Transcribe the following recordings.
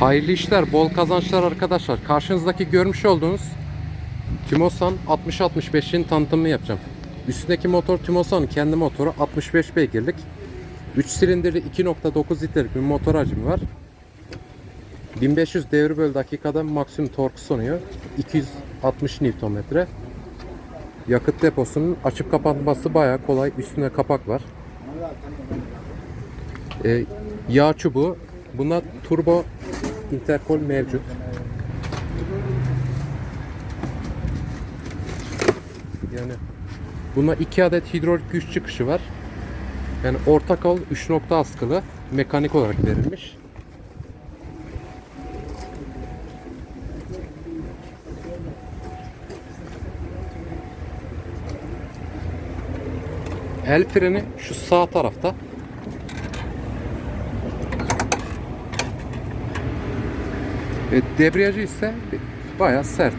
Hayırlı işler, bol kazançlar arkadaşlar. Karşınızdaki görmüş olduğunuz Timosan 6065'in tanıtımını yapacağım. Üstündeki motor Timosan'ın kendi motoru 65 beygirlik. 3 silindirli 2.9 litrelik bir motor hacmi var. 1500 devir bölü dakikada maksimum torku sunuyor. 260 Nm. Yakıt deposunun açıp kapatması bayağı kolay. Üstüne kapak var. Ee, yağ çubuğu. Bunda turbo interkol mevcut. Yani buna iki adet hidrolik güç çıkışı var. Yani orta kol 3 nokta askılı mekanik olarak verilmiş. El freni şu sağ tarafta. E, debriyajı ise bayağı sert.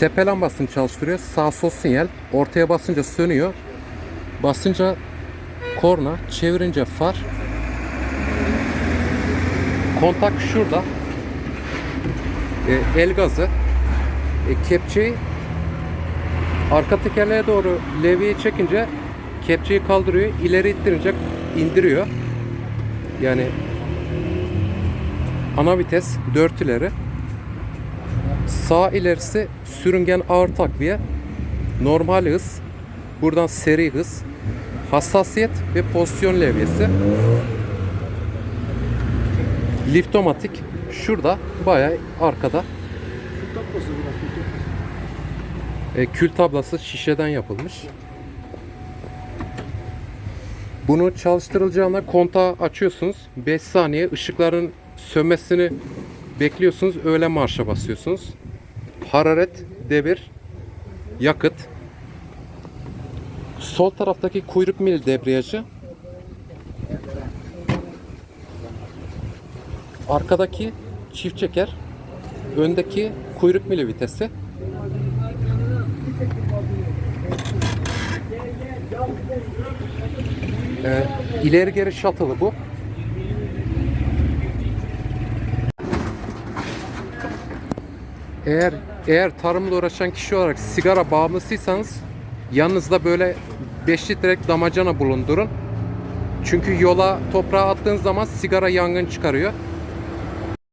Tepe lambasını çalıştırıyor. Sağ sol sinyal. Ortaya basınca sönüyor. Basınca korna. Çevirince far. Kontak şurada. E, el gazı. E, kepçeyi arka tekerleğe doğru levyeyi çekince kepçeyi kaldırıyor. ileri ittirince indiriyor. Yani ana vites 4 ileri. Sağ ilerisi sürüngen ağır takviye. Normal hız. Buradan seri hız. Hassasiyet ve pozisyon levyesi. Liftomatik. Şurada bayağı arkada. E, kül tablası şişeden yapılmış. Bunu çalıştırılacağına kontağı açıyorsunuz. 5 saniye ışıkların sönmesini bekliyorsunuz. Öyle marşa basıyorsunuz. Hararet, devir, yakıt. Sol taraftaki kuyruk mil debriyajı. Arkadaki çift çeker. Öndeki kuyruk mili vitesi. Ee, ileri geri shuttle'ı bu. Eğer eğer tarımla uğraşan kişi olarak sigara bağımlısıysanız yanınızda böyle 5 litrelik damacana bulundurun. Çünkü yola toprağa attığınız zaman sigara yangın çıkarıyor.